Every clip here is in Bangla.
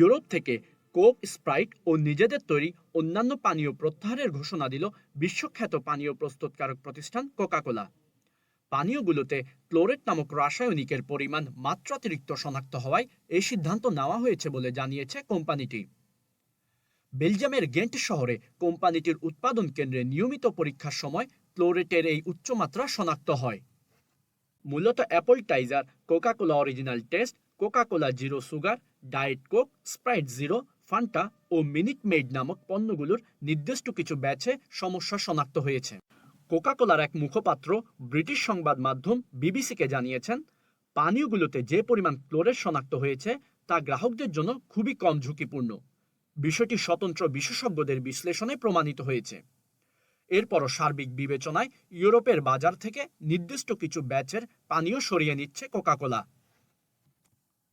ইউরোপ থেকে কোক, স্প্রাইট ও নিজেদের তৈরি অন্যান্য পানীয় প্রত্যাহারের ঘোষণা দিল বিশ্বখ্যাত পানীয় প্রস্তুতকারক প্রতিষ্ঠান কোকাকোলা। পানীয়গুলোতে ক্লোরেট নামক রাসায়নিকের পরিমাণ মাত্রাতিরিক্ত শনাক্ত হওয়ায় এই সিদ্ধান্ত নেওয়া হয়েছে বলে জানিয়েছে কোম্পানিটি। বেলজিয়ামের গেন্ট শহরে কোম্পানিটির উৎপাদন কেন্দ্রে নিয়মিত পরীক্ষার সময় ক্লোরেটের এই উচ্চমাত্রা শনাক্ত হয়। মূলত Appletiser, Coca Cola original taste, Coca Cola zero sugar diet Coke, Sprite zero, Fanta ও মিনিট মেড নামক পণ্যগুলোর নির্দিষ্ট কিছু ব্যাচে সমস্যা শনাক্ত হয়েছে। কোকাকোলার এক মুখপাত্র ব্রিটিশ সংবাদ মাধ্যম বিবিসিকে জানিয়েছেন, পানীয়গুলোতে যে পরিমাণ ক্লোরেট শনাক্ত হয়েছে তা গ্রাহকদের জন্য খুবই কম ঝুঁকিপূর্ণ। বিষয়টি স্বতন্ত্র বিশেষজ্ঞদের বিশ্লেষণে প্রমাণিত হয়েছে। এরপরও সার্বিক বিবেচনায় ইউরোপের বাজার থেকে নির্দিষ্ট কিছু ব্যাচের পানীয় সরিয়ে নিচ্ছে কোকাকোলা।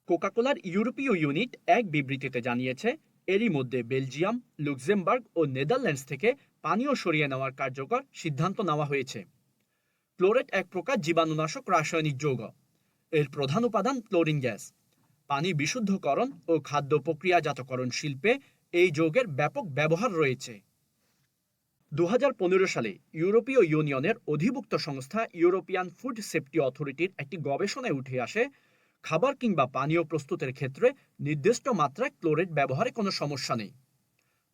কোকাকোলার ইউরোপীয় ইউনিট এক বিবৃতিতে জানিয়েছে, এরই মধ্যে বেলজিয়াম, লুক্সেমবার্গ ও নেদারল্যান্ডস থেকে পানীয় সরিয়ে নেওয়ার কার্যকর সিদ্ধান্ত নেওয়া হয়েছে। ক্লোরেট এক প্রকার জীবাণুনাশক রাসায়নিক যৌগ। এর প্রধান উপাদান ক্লোরিন গ্যাস। পানি বিশুদ্ধকরণ ও খাদ্য প্রক্রিয়াজাতকরণ শিল্পে এই যৌগের ব্যাপক ব্যবহার রয়েছে। দু হাজার পনেরো সালে ইউরোপীয় ইউনিয়নের অধিভুক্ত সংস্থা ইউরোপিয়ান ফুড সেফটি অথরিটির একটি গবেষণায় উঠে আসে খাবার কিংবা পানীয় প্রস্তুতের ক্ষেত্রে নির্দিষ্ট মাত্রায় ক্লোরেট ব্যবহারে কোনো সমস্যা নেই।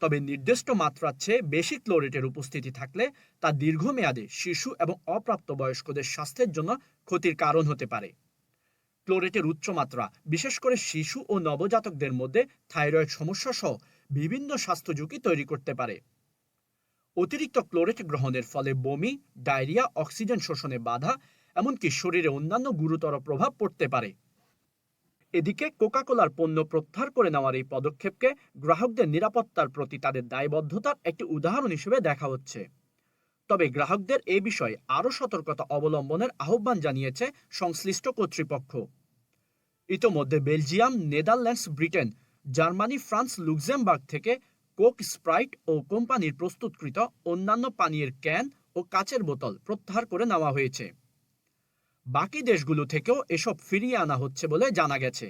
তবে নির্দিষ্ট মাত্রার চেয়ে বেশি ক্লোরেটের উপস্থিতি থাকলে তা দীর্ঘমেয়াদে শিশু এবং অপ্রাপ্তবয়স্কদের স্বাস্থ্যের জন্য ক্ষতির কারণ হতে পারে। ক্লোরেটের উচ্চমাত্রা বিশেষ করে শিশু ও নবজাতকদের মধ্যে থাইরয়েড সমস্যা সহ বিভিন্ন স্বাস্থ্য ঝুঁকি তৈরি করতে পারে। অতিরিক্ত ক্লোরেট গ্রহণের ফলে বমি, ডায়রিয়া, অক্সিজেন শোষণে বাধা, এমনকি শরীরে অন্যান্য গুরুতর প্রভাব পড়তে পারে। এদিকে কোকাকোলার পণ্য প্রত্যাহার করে নেওয়ার এই পদক্ষেপকে গ্রাহকদের নিরাপত্তার প্রতি তাদের দায়বদ্ধতার একটি উদাহরণ হিসেবে দেখা হচ্ছে। তবে গ্রাহকদের এ বিষয়ে আরও সতর্কতা অবলম্বনের আহ্বান জানিয়েছে সংশ্লিষ্ট কর্তৃপক্ষ। ইতোমধ্যে Belgium, Netherlands, Britain, Germany, France, Luxembourg থেকে কোক স্প্রাইট ও কোম্পানির প্রস্তুতকৃত অন্যান্য পানীয়ের ক্যান ও কাচের বোতল প্রত্যাহার করে নেওয়া হয়েছে। বাকি দেশগুলো থেকেও এসব ফিরিয়ে আনা হচ্ছে বলে জানা গেছে।